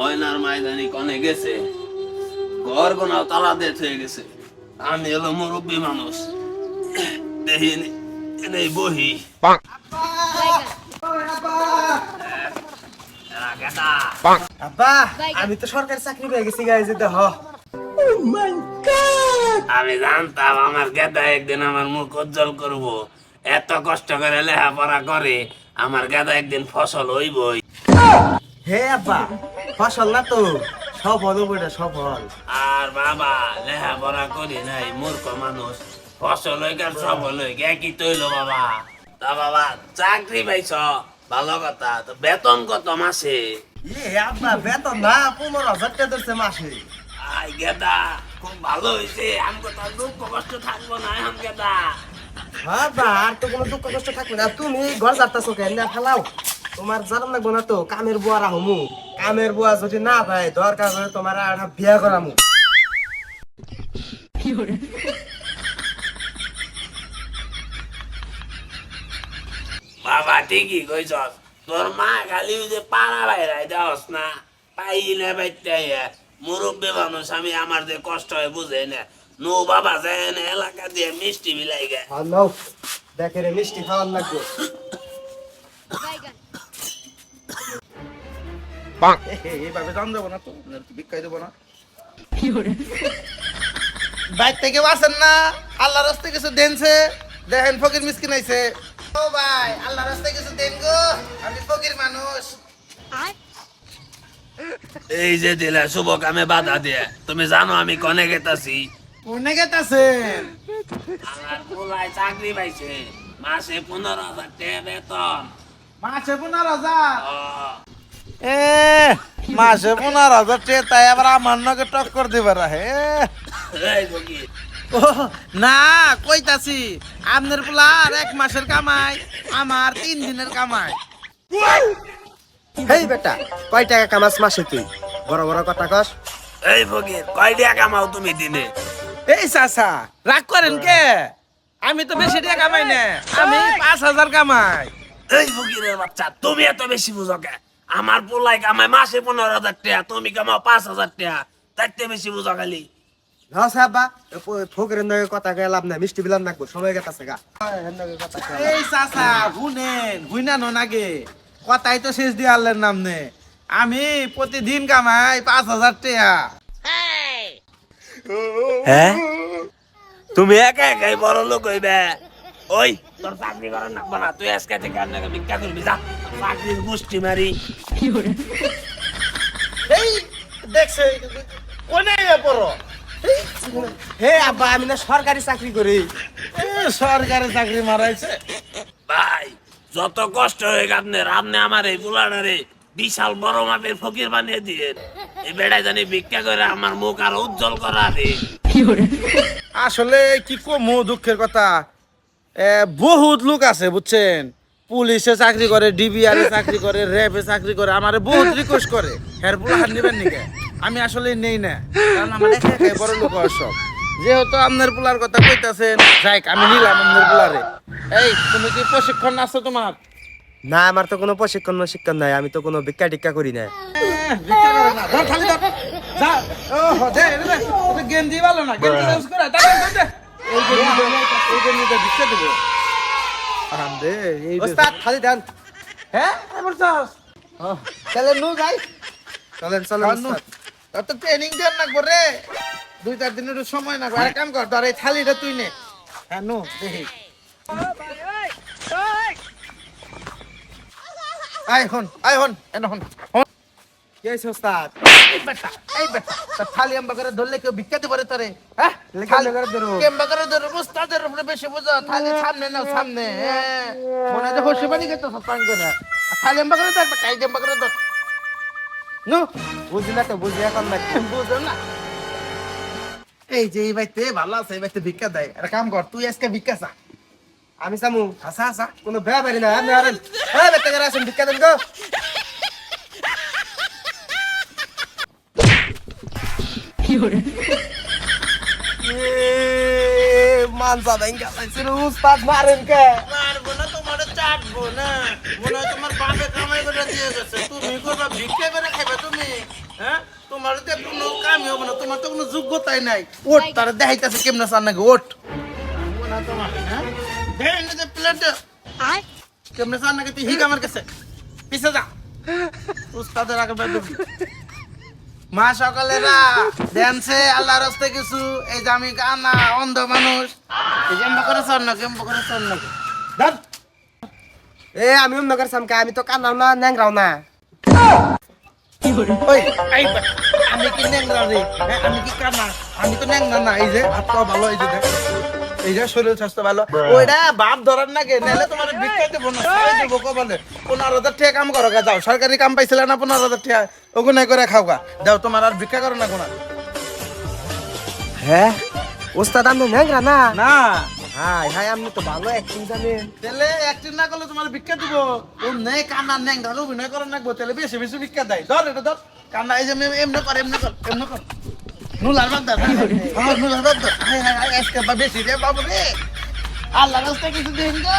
ময়নার মাইদানি কনে গেছে? ঘর গোনাও তালা দিয়ে থয়ে গেছে। আমি হলো মুরব্বী মানুষ। দেখিনি এনেই বহি। আব্বা আমি তো সরকারি চাকরি পেয়ে গেছি গাই যে দেহ আমি জানতাম আমার গেদা একদিন আমার মুখ উজ্জ্বল করব। এত কষ্ট করে লেখাপড়া করে আমার গেদা একদিন ফসল হইবই। হে আব্বা ফসল না তো? সফল বইটা সফল। আর বাবা লেখাপড়া করি নাই মূর্খ মানুষ। ফসল হইকার সফল হইক একই তৈল বাবা। তা বাবা চাকরি পাইছ? ভালো কথা তো বেতন কত মাসে? এ আব্বা বেতন না পনেরো হাজার টাকা ধরছে মাসে। আই গেদা খুব ভালো হয়েছে আমাকে তো দুঃখ কষ্ট থাকব না আম গেদা। আব্বা আর তো কোনো দুঃখ কষ্ট থাকবে না। তুমি ঘর যাত্রা কেন? ফেলাও তোমার জানাম লাগবো না তো কামের বুয়া রাহমু কামের বুয়া যদি না পাই দরকার হলে তোমার আর একটা বিয়া করামু বাবা ঠিকই কইছ তোর মা খালি যে পাড়া বাইরাই দেওয়াস না। পাইলে বাইতে মুরব্বী মানুষ আমি আমার যে কষ্ট হয় বুঝে না? নো বাবা যায় না এলাকা দিয়ে মিষ্টি বিলাই গে দেখে রে মিষ্টি খাওয়ার লাগবে। এইভাবে দাম দেবো না তো বিক্কাই দেবো না? বাইক থেকে বাসেন না আল্লাহ রাস্তায় কিছু দেনছে দেখেন ফকির মিসকিন আইছে। ও ভাই আল্লাহ রাস্তায় কিছু দেন গো আমি ফকির মানুষ। এই যে দিলে শুভ কামে বাধা দিয়ে তুমি জানো আমি কনে গেতাছি। কোনে গেতাছেন? আমার পোলায় চাকরি পাইছে মাসে পনেরো হাজার টাকা বেতন। মাসে পনেরো হাজার? এ মাসে পনেরো হাজার টাকা তাই আবার আমার নগে টক্কর দিবার হে। এই ও না কইতাছি আপনার পোলার এক মাসের কামাই আমার তিন দিনের কামাই। হেই বেটা কয় টাকা কামাস মাসে তুই? বড় বড় কথা কস। এই ফকির কয় টাকা কামাও তুমি দিনে? এই চাচা রাগ করেন কে? আমি তো বেশি টাকা কামাই না আমি পাঁচ হাজার কামাই। এই ফকিরের বাচ্চা তুমি এত বেশি বুঝো কে? আমার পোলাই কামাই মাসে পনেরো হাজার টাকা তুমি কামাও পাঁচ হাজার টাকা? তাইতে বেশি বুঝো খালি। না সাহেবা ফকিরের নগে কথা কয়ে লাভ নাই মিষ্টি বিলাম লাগবো সময় গেতাছে গা। এই চাচা শুনেন বুঝনানো নাগে কথাই তো শেষ দিয়ে আল্লাহর নাম নে আমি প্রতিদিন কামাই পাঁচ হাজার টাকা। হ্যাঁ? তুমি একা একাই বড় লোক হইবে? ওই তোর চাকরি করার নাকবো না তুই আজকে থেকে আর করবি যা। চাকরির গুষ্টি মারি। এই দেখছে কোনে পড়ো? হে আব্বা আমি না সরকারি চাকরি করি। সরকারি চাকরি মারাইছে। ভাই যত কষ্ট হয়ে আপনার আপনি আমার এই বুলাডারে বিশাল বড় মাপের ফকির বানিয়ে দিয়ে এই বেড়ায় জানি ভিক্ষা করে আমার মুখ আরও উজ্জ্বল করা রে। আসলে কি কমু দুঃখের কথা? এ, বহুত লোক আছে বুঝছেন? পুলিশে চাকরি করে ডিবিআর এ চাকরি করে র্যাবে চাকরি করে আমারে বহুত রিকোয়েস্ট করে হের পোলাহার নিবেন নিকে আমি আসলে নেই না কারণ আমার একা একাই বড় লোক সব যেহেতু আপনার পোলার কথা কইতাছেন যাইক আমি নিলাম আপনার পোলারে এই তুমি কি প্রশিক্ষণ আছে তোমার না আমার তো কোনো প্রশিক্ষণ শিক্ষণ নাই আমি তো কোনো ভিক্ষা টিক্ষা করি না এহ, ভিক্ষা করে না। ধর, খালি ধর। যা। ওহো, দে, দে, দে। ওটা গেঞ্জি ভালো না গেঞ্জি চেঞ্জ করে দে, দে। এই ওস্তাদ খালি দেন। হ্যাঁ? এমন চাস চলেন নু যাই। চলেন চলেন কান্নু, তো ট্রেনিং দেন না করে দুই চার দিনের সময় না আর কাম কর তোর এই থালিটা তুই নে। হ্যাঁ নো দেখি। আই হন আই হন এন হন হন। কি হয়েছে এই বেটা এই বেটা তোর থালি আম্বা করে ধরলে কেউ ভিক্ষা পারে তোরে হ্যাঁ? থালি লেখা ধরো। কেম্বা করে ধরো মুস্তাদের উপরে বেশি বুঝো থালি সামনে নাও সামনে হ্যাঁ। মনে যে হসে বাড়ি গেছে সৎপান করে। থালি আম্বা করে ধর এই আম্বা করে ধর। নো? বুঝি না তো বুঝি এখন না বুঝো না। এই যে এই বাইতে ভালো আছে এই বাইতে ভিক্ষা দেয়। একটা কাম কর তুই আজকে ভিক্ষা চা। আমি সামু আসা আসা কোনো বেয়া বাড়ি না আপনি আরেন। হ্যাঁ বেটা করে আসেন ভিক্ষা দেন গো। মানসা ব্যাংকা পাইছে উস্তাদ মারেন কে মারবো না তোমার চাটবো না মনে হয় তোমার বাপে কামাই করে দিয়ে গেছে তুমি করবা ভিক্ষা করে খাবে তুমি হ্যাঁ তোমার তো কোনো কামই হবে না তোমার তো কোনো যোগ্যতাই নাই ওট তারা দেখাইতেছে কেমনে চান নাকি ওট না তোমার হ্যাঁ দেখাই না যে প্লেট কেমনে চান নাকি তুই হিগ আমার কাছে পিছে যা উস্তাদের আগে বের করবি। মা সকালেরা ড্যান্সে আল্লাহর রাস্তে কিছু এই যে আমি কানা অন্ধ মানুষ। এই যে এমন করে স্বর্ণ না কেমন করে স্বর্ণ ধর। এ আমি অন্য করে সামকে আমি তো কান্নাও না ন্যাংরাও না। ওই আমি কি ন্যাংরা রে? আমি কি কানা আমি তো ন্যাংরা না এই যে পা ভালো এই যে দেখ। এই যে শরীর স্বাস্থ্য ভালো। ওইটা বাপ ধরার না গে নাহলে তোমার ভিক্ষা দেবো না দেবো কবলে পনেরো হাজার টাকা কাম করো যাও। সরকারি কাম পাইছিলে না পনেরো হাজার টাকা? ওগুনে করে খাও গা। যাও তোমার আর ভিক্ষা করো না কোনা। হ্যাঁ? ওস্তাদ আমি ন্যাংরা না? না। হাই হাই আপনি তো ভালো অ্যাক্টিং জানেন। তাহলে অ্যাক্টিং না করলে তোমার ভিক্ষা দিব? ও নেই কান্না ন্যাংরা অভিনয় করে নাকবো। তাহলে বেশি বেশি ভিক্ষা দেয়। ধর এটা ধর। কান্না এই যে এম- এমনি কর এমনি কর এমনি কর। নুলার বাদ দাও আমার নুলার হাই আজকে বেশি রে বাবু রে। আল্লাহ রাস্তায় কিছু দিন গো